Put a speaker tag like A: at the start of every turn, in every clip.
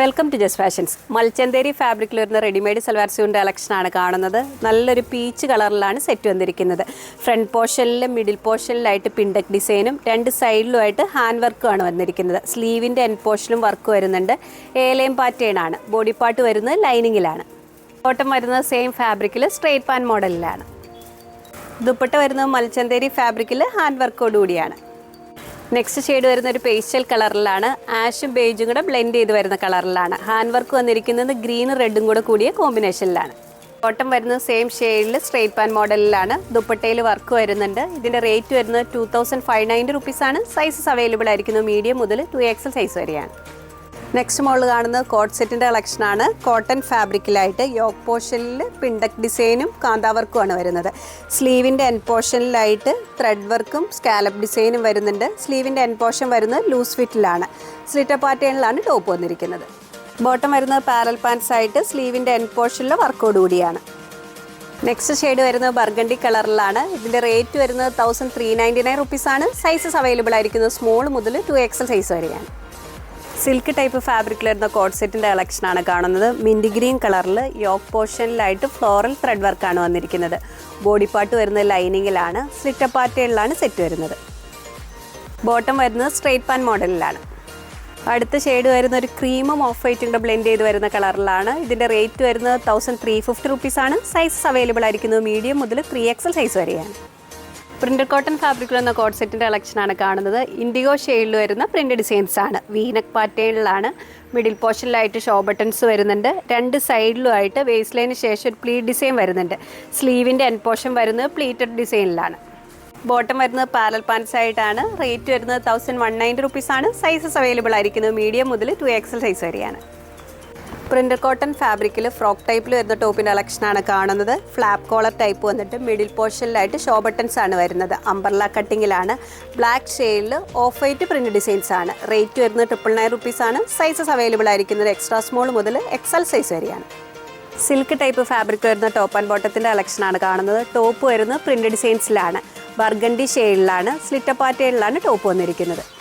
A: Welcome to ജസ് fashions മൽച്ചന്തേരി ഫാബ്രിക്കിൽ വരുന്ന റെഡിമെയ്ഡ് സൽവാർ സ്യൂണിന്റെ കളക്ഷനാണ് കാണുന്നത്. നല്ലൊരു പീച്ച് കളറിലാണ് സെറ്റ് വന്നിരിക്കുന്നത്. ഫ്രണ്ട് പോർഷനിലും മിഡിൽ പോർഷനിലായിട്ട് പിണ്ടക് ഡിസൈനും രണ്ട് സൈഡിലുമായിട്ട് ഹാൻഡ് വർക്കുമാണ് വന്നിരിക്കുന്നത്. സ്ലീവിന്റെ എൻ പോർഷനും വർക്ക് വരുന്നുണ്ട്. ഏലയും പാറ്റേണാണ് ബോഡി പാർട്ട് വരുന്നത് ലൈനിങ്ങിലാണ് ഓട്ടം വരുന്നത് സെയിം ഫാബ്രിക്കിൽ സ്ട്രെയിറ്റ് പാൻ മോഡലിലാണ് ദുപ്പട്ട വരുന്നത് മൽച്ചന്തേരി ഫാബ്രിക്കിൽ ഹാൻഡ് വർക്കോടുകൂടിയാണ് നെക്സ്റ്റ് ഷെയ്ഡ് വരുന്ന ഒരു പേസ്റ്റൽ കളറിലാണ് ആഷും ബേജും കൂടെ ബ്ലെൻഡ് ചെയ്ത് വരുന്ന കളറിലാണ് ഹാൻഡ് വർക്ക് വന്നിരിക്കുന്നത് ഗ്രീനും റെഡും കൂടെ കൂടിയ കോമ്പിനേഷനിലാണ് ബോട്ടം വരുന്നത് സെയിം ഷെയ്ഡിൽ സ്ട്രെയിറ്റ് പാൻ മോഡലിലാണ് ദുപ്പട്ടയിൽ വർക്ക് വരുന്നുണ്ട്. ഇതിന്റെ റേറ്റ് വരുന്നത് ടു തൗസൻഡ് ഫൈവ് നയന്റി റുപ്പീസാണ് സൈസസ് അവൈലബിൾ ആയിരിക്കുന്നത് മീഡിയം മുതൽ ടു എക്സൽ സൈസ് വരെയാണ്. നെക്സ്റ്റ് മോൾ കാണുന്നത് കോട്ട് സെറ്റിന്റെ കളക്ഷനാണ് കോട്ടൺ ഫാബ്രിക്കിലായിട്ട് യോക്ക് പോർഷനിൽ പിണ്ടക് ഡിസൈനും കാന്താവർക്കുമാണ് വരുന്നത്. സ്ലീവിന്റെ എൻ പോർഷനിലായിട്ട് ത്രെഡ് വർക്കും സ്കാലപ്പ് ഡിസൈനും വരുന്നുണ്ട്. സ്ലീവിന്റെ എൻ പോർഷൻ വരുന്നത് ലൂസ് ഫിറ്റിലാണ് സ്ലിറ്റർ പാറ്റേണിലാണ് ടോപ്പ് വന്നിരിക്കുന്നത്. ബോട്ടം വരുന്നത് പാരൽ പാൻസ് ആയിട്ട് സ്ലീവിന്റെ എൻ പോർഷനിലെ വർക്കോട് കൂടിയാണ്. നെക്സ്റ്റ് ഷെയ്ഡ് വരുന്നത് ബർഗണ്ടി കളറിലാണ് ഇതിന്റെ റേറ്റ് വരുന്നത് തൗസൻഡ് ത്രീ നയന്റി നയൻ റുപ്പീസാണ് സൈസസ് അവൈലബിൾ ആയിരിക്കുന്നത് സ്മോൾ മുതൽ ടു എക്സൽ സൈസ് വരെയാണ്. സിൽക്ക് ടൈപ്പ് ഫാബ്രിക്കിൽ വരുന്ന കോഡ് സെറ്റിന്റെ കളക്ഷനാണ് കാണുന്നത്. മിൻഡി ഗ്രീൻ കളറിൽ യോക്ക് പോർഷനിലായിട്ട് ഫ്ലോറൽ ത്രെഡ് വർക്കാണ് വന്നിരിക്കുന്നത്. ബോഡി പാർട്ട് വരുന്നത് ലൈനിങ്ങിലാണ് സ്ലിറ്റ പാറ്റേണിലാണ് സെറ്റ് വരുന്നത്. ബോട്ടം വരുന്നത് സ്ട്രെയിറ്റ് പാൻ മോഡലിലാണ് അടുത്ത ഷെയ്ഡ് വരുന്ന ഒരു ക്രീമും ഓഫ് വൈറ്റും കൂടെ ബ്ലെൻഡ് ചെയ്ത് വരുന്ന കളറിലാണ് ഇതിന്റെ റേറ്റ് വരുന്നത് തൗസൻഡ് ത്രീ ഫിഫ്റ്റി റുപ്പീസാണ് സൈസസ് അവൈലബിൾ ആയിരിക്കുന്നത് മീഡിയം മുതൽ ത്രീ എക്സൽ സൈസ് വരെയാണ്. പ്രിന്റഡ് കോട്ടൺ ഫാബ്രിക്കിൽ എന്ന കോഡ് സെറ്റിന്റെ കളക്ഷനാണ് കാണുന്നത്. ഇൻഡിഗോ ഷെയ്ഡിൽ വരുന്ന പ്രിന്റ് ഡിസൈൻസ് ആണ്. വീനക് പാറ്റേണിലാണ് മിഡിൽ പോർഷനിലായിട്ട് ഷോ ബട്ടൺസ് വരുന്നുണ്ട്. രണ്ട് സൈഡിലുമായിട്ട് വേസ്റ്റ് ലൈന് ശേഷം ഒരു പ്ലീറ്റ് ഡിസൈൻ വരുന്നുണ്ട്. സ്ലീവിന്റെ എൻ പോർഷൻ വരുന്നത് പ്ലീറ്റഡ് ഡിസൈനിലാണ്. ബോട്ടം വരുന്നത് പാരൽ പാൻസ് ആയിട്ടാണ്. റേറ്റ് വരുന്നത് തൗസൻഡ് വൺ നയന്റി റുപ്പീസാണ് സൈസസ് അവൈലബിൾ ആയിരിക്കുന്നത് മീഡിയം മുതൽ ടു എക്സൽ സൈസ് വരെയാണ്. പ്രിന്റർ കോട്ടൺ ഫാബ്രിക്കിൽ ഫ്രോക്ക് ടൈപ്പിൽ വരുന്ന ടോപ്പിന്റെ കളക്ഷനാണ് കാണുന്നത്. ഫ്ലാപ്പ് കോളർ ടൈപ്പ് വന്നിട്ട് മിഡിൽ പോർഷനിലായിട്ട് ഷോ ബട്ടൺസ് ആണ് വരുന്നത്. അംബർല കട്ടിങ്ങിലാണ്. ബ്ലാക്ക് ഷെയ്ഡിൽ ഓഫ് വൈറ്റ് പ്രിന്റ് ഡിസൈൻസ് ആണ്. റേറ്റ് വരുന്നത് ട്രിപ്പിൾ നയൻ റുപ്പീസ് ആണ്. സൈസസ് അവൈലബിൾ ആയിരിക്കുന്നത് എക്സ്ട്രാ സ്മോൾ മുതൽ എക്സൽ സൈസ് വരെയാണ്. സിൽക്ക് ടൈപ്പ് ഫാബ്രിക് വരുന്ന ടോപ്പ് ആൻഡ് ബോട്ടത്തിന്റെ കളക്ഷനാണ് കാണുന്നത്. ടോപ്പ് വരുന്നത് പ്രിന്റ് ഡിസൈൻസിലാണ്. ബർഗണ്ടി ഷെയ്ഡിലാണ് സ്ലിറ്റപ്പാറ്റയിലാണ് ടോപ്പ് വന്നിരിക്കുന്നത്.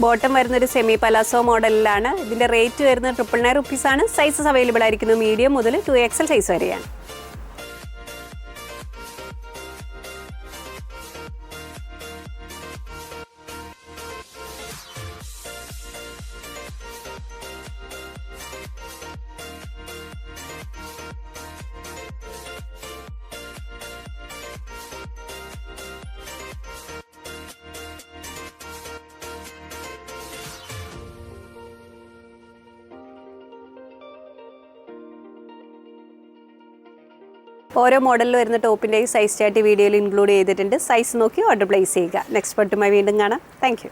A: ബോട്ടം വരുന്ന ഒരു സെമി പലാസോ മോഡലിലാണ് ഇതിന്റെ റേറ്റ് വരുന്നത് ട്രിപ്പിൾ നയൻ റുപ്പീസാണ് സൈസസ് അവൈലബിൾ ആയിരിക്കുന്നത് മീഡിയം മുതൽ ടു എക്സൽ സൈസ് വരെയാണ്. ഓരോ മോഡലിൽ വരുന്ന ടോപ്പിന്റെയും സൈസ് ചാർട്ട് വീഡിയോയിൽ ഇൻക്ലൂഡ് ചെയ്തിട്ടുണ്ട്. സൈസ് നോക്കി ഓർഡർ പ്ലേസ് ചെയ്യുക. നെക്സ്റ്റ് പട്ടുമായി വീണ്ടും കാണാം. താങ്ക്